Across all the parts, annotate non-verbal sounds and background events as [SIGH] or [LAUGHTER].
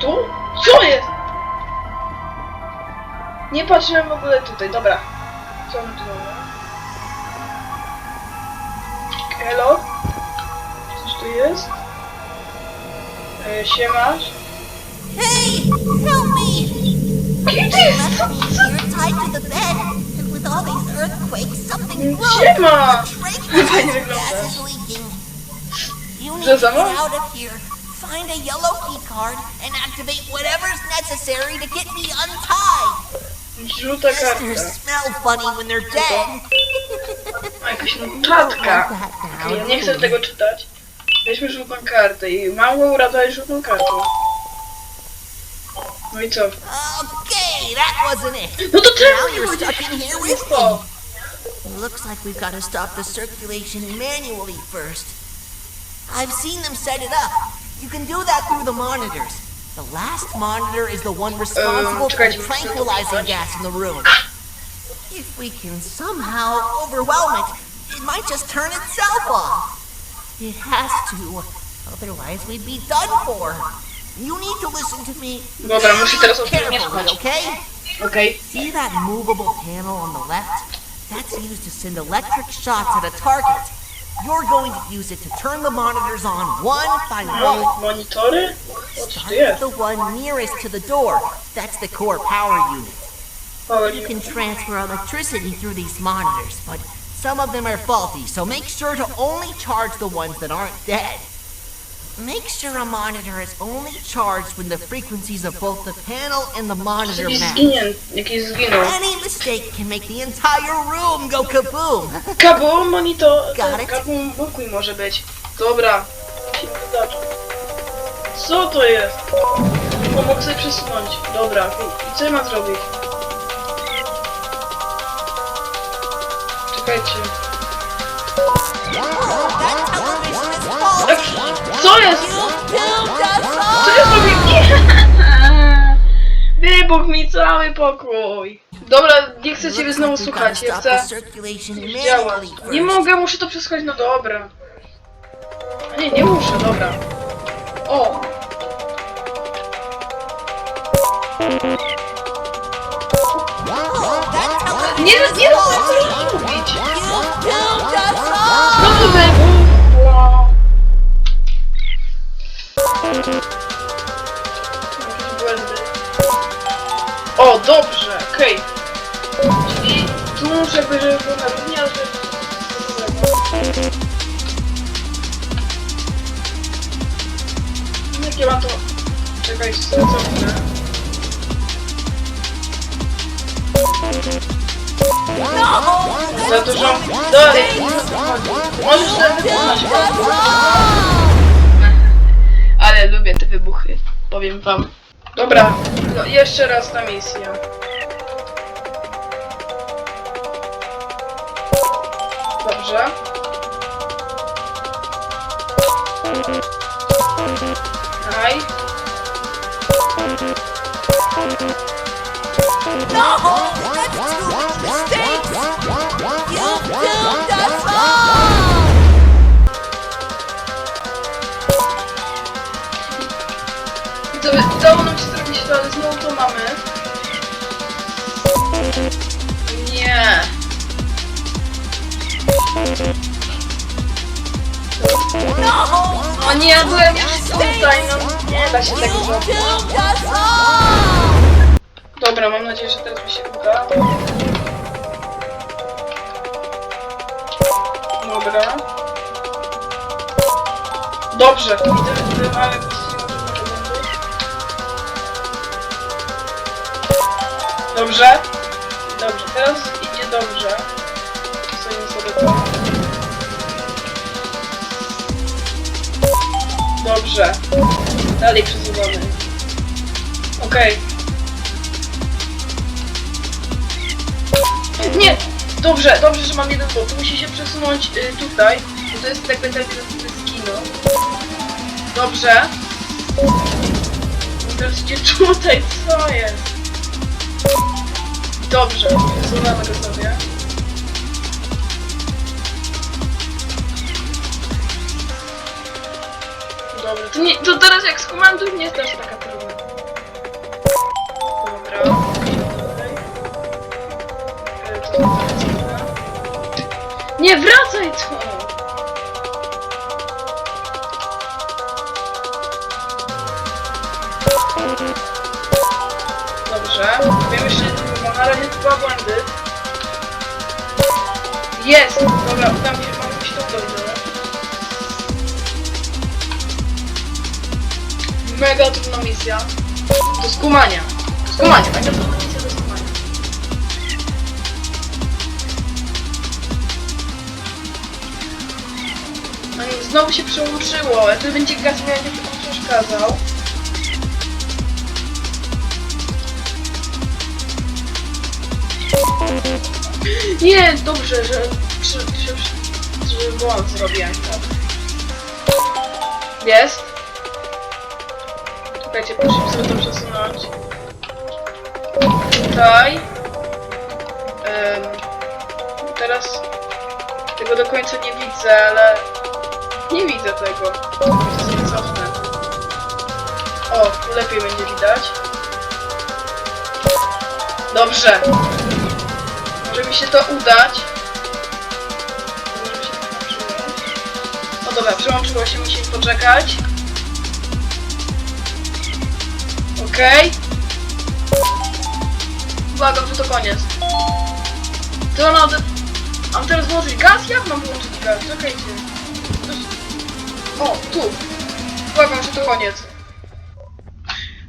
Tu? Co jest? Nie patrzyłem w ogóle tutaj, dobra. Co my tu mamy? Hello? Coś tu jest? E, siemasz? Hey, help me! Kim ty jest? Broke. Siema! [LAUGHS] Fajnie wyglądasz. Co to za get mąż? out of here. Find a yellow key card and activate whatever's necessary to get me untied. Żółta Sisters kartka. smell funny when they're dead. A jakaś notatka. Write that Okej, ja down. nie chcę tego czytać. Weźmy żółtą kartę i małą uratowałeś żółtą kartą. No i co? Okay, that wasn't it. No to Now czemu nie you're chodzisz? stuck in here with Co? me. Looks like we've got to stop the circulation manually first. I've seen them set it up. You can do that through the monitors. The last monitor is the one responsible for the tranquilizing gas in the room. If we can somehow overwhelm it, it might just turn itself off. It has to. Otherwise, we'd be done for. You need to listen to me Dobra, muszę teraz carefully, okay? Okej. See that movable panel on the left? That's used to send electric shots at a target. You're going to use it to turn the monitors on one by one. Mam monitory? O, Start jest? with the one nearest to the door. That's the core power unit. Power You can transfer electricity through these monitors, but some of them are faulty, so make sure to only charge the ones that aren't dead. Make sure a monitor is only charged when the frequencies of both the panel and the monitor Jakiś match. zginien, jakiś zginął. Any mistake can make the entire room go kaboom. [LAUGHS] Kabum, monitor... Got it. Kabum, bukuj może być. Dobra. Co to jest? O, mogę sobie przesunąć. Dobra. I i co ja mam zrobić? Czekajcie. Co jest? Co ja zrobię? [LAUGHS] Wybuchł mi cały pokój. Dobra, nie chcę ciebie znowu słuchać. Ja chcę... Działa. Nie mogę, muszę to przesłuchać, no dobra. Nie, nie muszę, dobra. O! That television Nie, is nie rozumiem, co faulty. już mówić. You killed us all. Znowu wybuchło. Muszę jakby, żeby było na równi, ale. Jakie ma to... Czekajcie, sobie cofnę. Za dużo... Dalej, możesz nawet wykonać. Ale lubię te wybuchy, powiem wam. Dobra, no, jeszcze raz ta misja. Dobrze. Aj. No, udało nam się zrobić to, ale znowu to mamy. No, nie, ja byłem tutaj, no nie da się tego you zrobić. Dobra, mam nadzieję, że teraz mi się uda. Dobra. Dobrze, widzę, że mamy Dobrze. Dobrze, teraz idzie dobrze. Dobrze. Dalej przesuwamy. Okej. Nie! Dobrze, dobrze, że mam jeden bot. Musi się przesunąć y, tutaj, bo to jest jakby ten skino. Dobrze. Teraz idzie tutaj, co jest? Dobrze, przesuwamy go sobie. To, nie, to teraz jak skomanduj nie jest też taka trudna. Dobra. Nie wracaj tu! Dobrze. Wiem jeszcze jedno, na razie dwa błędy. Jest! Dobra, uda mi się Mega trudna misja. Do skumania. Do skumania, mega trudna misja do skumania. No i znowu się przełączyło, ale to będzie gaz miał nie przeszkadzał. Nie, dobrze, że przy, przy, że błąd zrobiłem tak. Jest. Czekajcie, proszę sobie to przesunąć. Tutaj. Em, teraz tego do końca nie widzę, ale nie widzę tego. Muszę sobie cofnę. O, lepiej będzie widać. Dobrze. Może mi się to udać. Może mi się to przełączyło. O dobra, przełączyło się, musimy poczekać. Okej. Uwaga, że to koniec. To ona... ode- Mam teraz włączyć gaz? Jak mam włączyć gaz? Czekajcie. O, tu. Uwaga, że to koniec.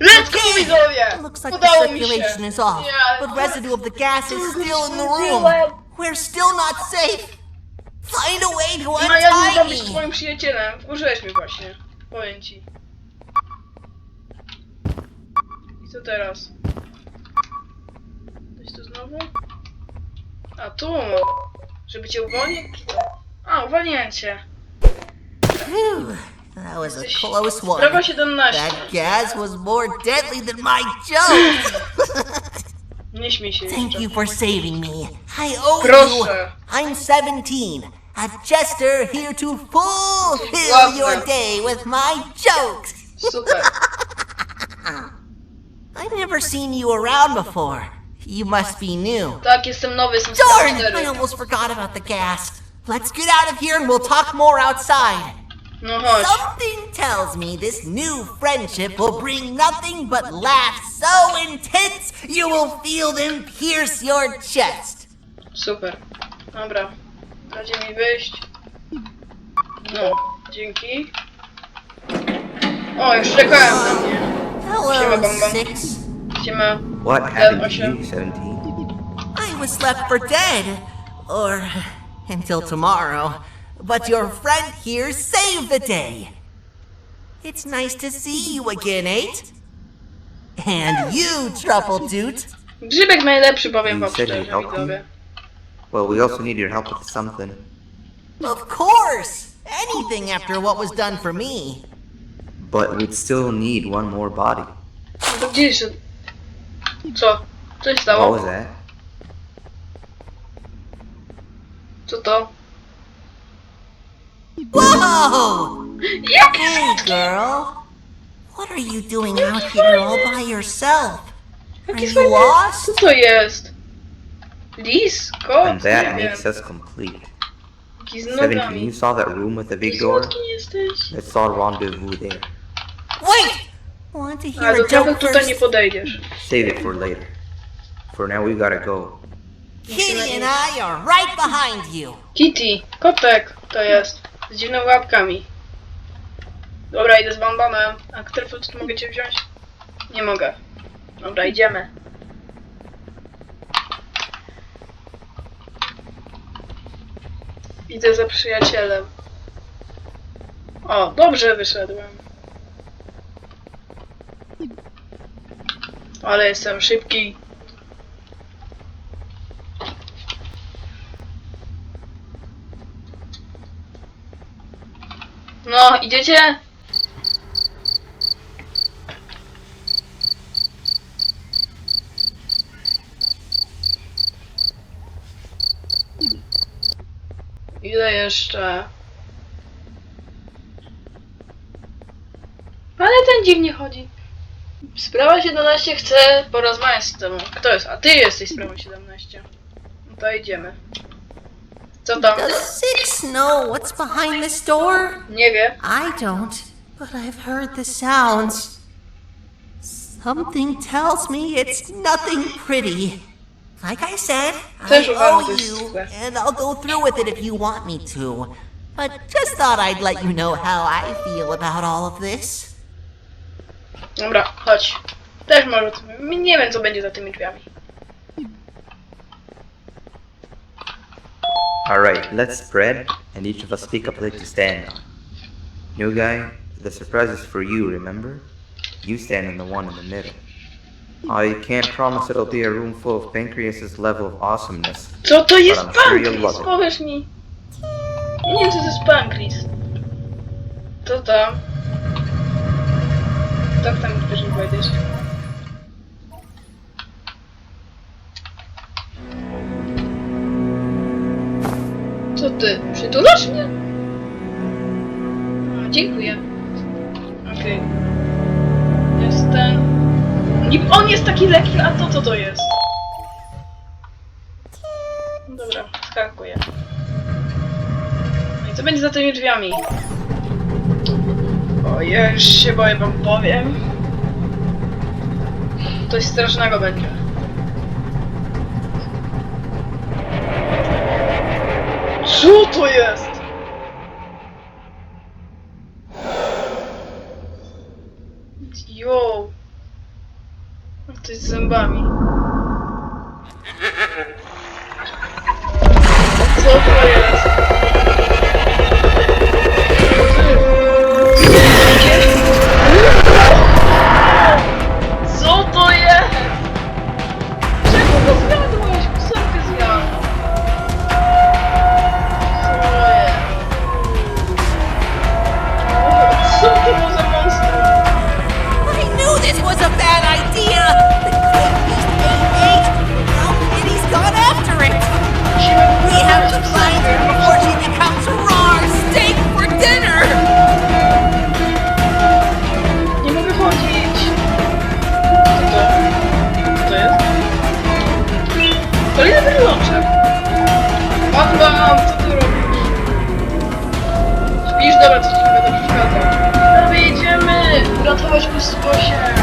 Let's go, widzowie! Looks like the Udało mi się. circulation is off, Yeah. but residue of the gas is still in the room. We're still not safe. Find a way to No ja nie mogę być untie me. twoim przyjacielem. Wkurzyłeś mnie właśnie. Powiem ci. Co teraz? Coś tu znowu? A tu! Żeby cię uwolnić? A, uwolniłem cię. Hmm, that was a close one. 17. That gas was more deadly than my joke. [LAUGHS] Nie śmiej się Thank you for saving me. I owe you. I'm 17. A jester here to fulfill your day with my jokes. Super. [LAUGHS] I've never seen you around before. You must be new. Tak, jestem nowy, jestem Darn! I almost forgot about the gas. Let's get out of here and we'll talk more outside. No chodź. Something tells me this new friendship will bring nothing but laughs so intense you will feel them pierce your chest. Super. Dobra. Dajcie mi wyjść. No, dzięki. O, już czekałem na mnie. Siema, Hello, Bamba. Six. Siema. What happened to you, 17? I was left for dead. Or until tomorrow. But your friend here saved the day. It's nice to see you again, Eight. And you, Truffle Doot. Grzybek najlepszy, powiem wam You said szczerze, you'd help me? widzowie. Well, we also need your help with something. Of course! Anything after what was done for me. But we'd still need one more body. No to gdzie. Co? Co się What stało? was that? Co to? Whoa! Jak? Hey, girl. What are you doing out here all by yourself? Are Jakie you fajne- lost? Co to jest? Lis? Kot? And that Nie wiem. makes us complete. Jaki z 17, nogami. you saw that room with the big door? Słodki jesteś. Let's all rendezvous there. Wait! Want to hear Ale a do joke tego tutaj nie first? podejdziesz. Save it for later. For now, we gotta go. Kitty and I are right behind you. Kitty, kotek to jest. Z dziwnymi łapkami. Dobra, idę z bambanem. A który tu mogę cię wziąć? Nie mogę. Dobra, idziemy. Idę za przyjacielem. O, dobrze wyszedłem. Ale jestem szybki. No, idziecie? Ile jeszcze? Ale ten dziwnie chodzi. Sprawa 17 chce porozmawiać z tobą. Kto jest? A ty jesteś sprawa 17. No to idziemy. Co tam? Does Six know what's behind this door? Nie wie. I don't, but I've heard the sounds. Something tells me it's nothing pretty. Like I said, I Też uważam, owe że to jest you, złe. and I'll go through with it if you want me to. But just thought I'd let you know how I feel about all of this. Dobra, chodź. Też może. Nie wiem, co będzie za tymi drzwiami. Alright, let's spread, and each of us pick a plate to stand on. New guy, the surprise is for you, remember? You stand on the one in the middle. I can't promise it'll be a room full of Pancreas's level of awesomeness. Co to jest I'm sure you'll love it. Powiesz mi. Nie wiem, co to jest pankris. Co tam? Tak tam też nie powiedzieć. Co ty? Przytulasz mnie? A, dziękuję. Okej. Jest ten... Nie- On jest taki lekki, a to co to jest? Dobra, skakuję. No i co będzie za tymi drzwiami? O, ja już się boję, wam powiem. Coś strasznego będzie. Co to jest? Jo. Jest z zębami. chodźmy z Gosiem.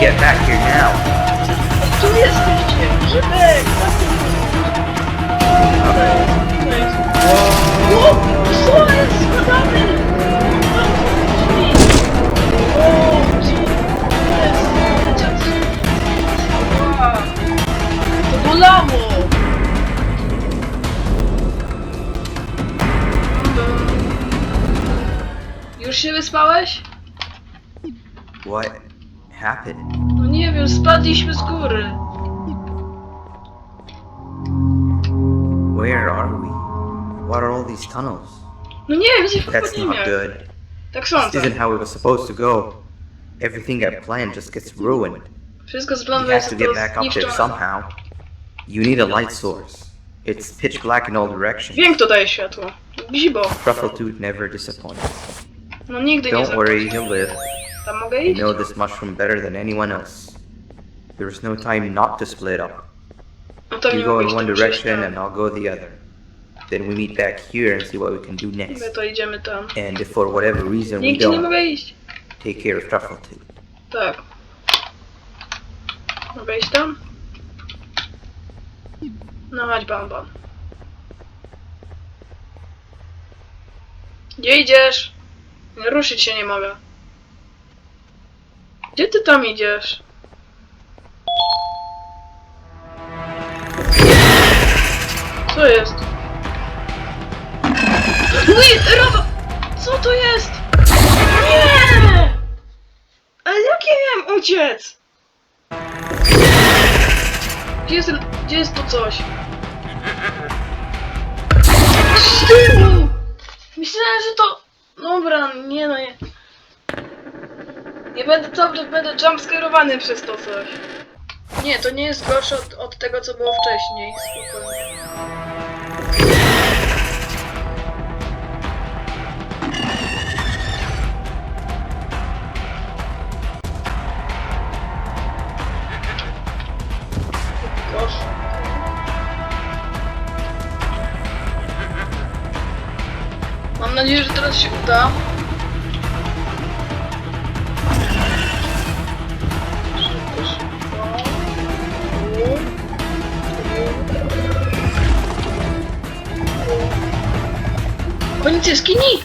Get back here now! Tu jesteście! Co jest? Spadamy! O, co jest? To bolało! Już się wyspałeś? What happened? No nie wiem, spadliśmy z góry. Where are we? What are all these tunnels? No nie wiem, gdzie That's not good. Tak This sądzę. isn't how it was supposed to go. Everything I planned just gets ruined. Wszystko z planu have jest to get back up there zniszczone. somehow. You need a light source. It's pitch black in all directions. Wiem, kto daje światło. Gzibo. Ruffletooth never disappoints. No nigdy nie Don't worry, he'll live. You know this mushroom better than anyone else. There's no time not to split up. You go in one direction and I'll go the other. Then we meet back here and see what we can do next. My to idziemy tam. And if for whatever reason we don't, take care of Truffle too. Tak. Mogę iść tam? No chodź, bam, bam. Gdzie idziesz? Ruszyć się nie mogę. Gdzie ty tam idziesz? Co jest? Nie, Rafa! Co to jest? Nie! Ale jak ja miałem uciec? Gdzie jest, gdzie jest to coś? Myślałem, że to... Dobra, nie no nie. Nie będę cały będę jumpscarowany przez to coś. Nie, to nie jest gorsze od, od tego, co było wcześniej. Mam nadzieję, że teraz się uda. Koniec jaskini!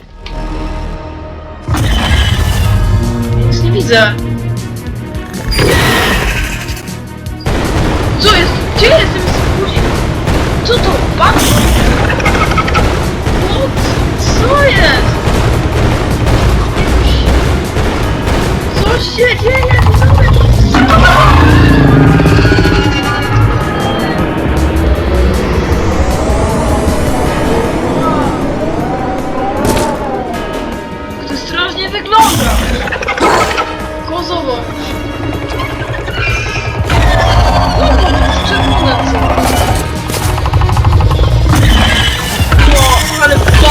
Nic nie widzę. Co jest? Gdzie jestem? Co to? Patrz! Co jest? Co się dzieje? Strasznie wygląda! Kozowo! Czerwone co? No, ale walka!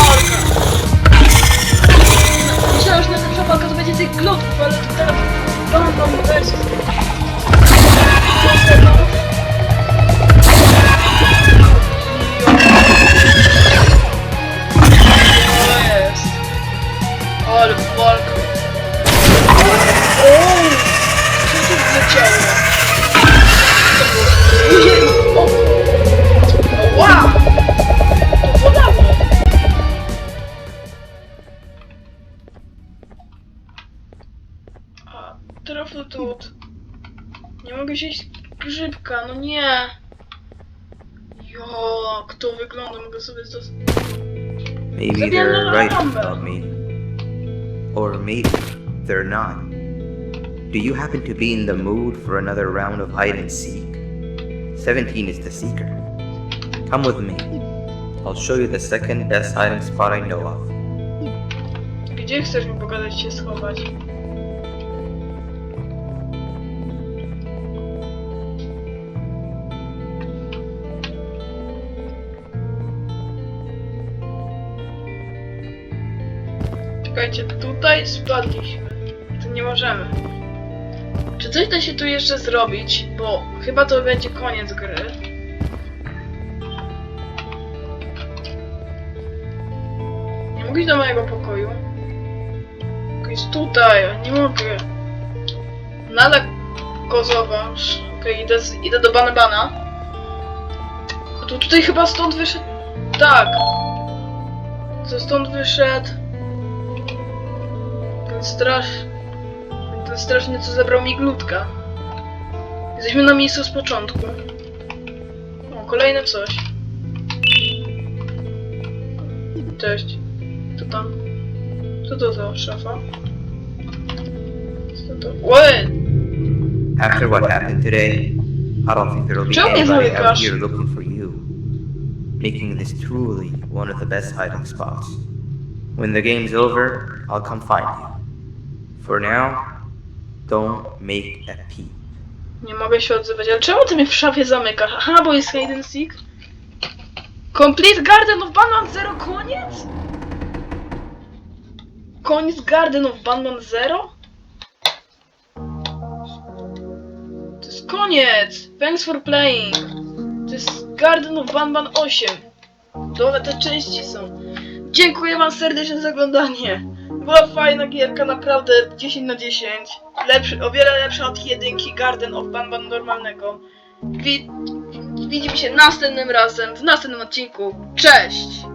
Myślałem, że najlepsza walka to będzie tych glutków, ale teraz bam versus... Jo, kto wygląda, mogę sobie to... Maybe they're right about me. Or maybe they're not. Do you happen to be in the mood for another round of hide and seek? 17 is the seeker. Come with me. I'll show you the second best hiding spot I know of. Gdzie chcesz mi pogadać się schować? Czekajcie, tutaj spadliśmy. Tu nie możemy. Czy coś da się tu jeszcze zrobić? Bo chyba to będzie koniec gry. Nie mogę iść do mojego pokoju. Jest tutaj, nie mogę. Nada kozowa. Okej, idę, z- idę do Banabana. Tu tutaj chyba stąd wyszedł. Tak. To stąd wyszedł. Ten straż. Ten straszny, co zebrał mi glutka. Jesteśmy na miejscu z początku. O, kolejne coś. Cześć. Co tam? Co to za szafa? Co to? Łe! After what happened today, I don't think there'll be Czemu mnie anybody out zamykasz? here looking for you, making this truly one of the best hiding spots. When the game's over, I'll come find you. For now, don't make a peep. Nie mogę się odzywać, ale czemu ty mnie w szafie zamykasz? Aha, bo jest hide and seek. Complete Garden of Banman Zero, koniec? Koniec Garden of Banman Zero? To jest koniec! Thanks for playing! To jest Garden of Banban 8. Nowe te części są. Dziękuję wam serdecznie za oglądanie. Była fajna gierka, naprawdę 10 na 10. Lepszy, o wiele lepsza od jedynki Garden of Banban normalnego. Wi widzimy się następnym razem, w następnym odcinku. Cześć!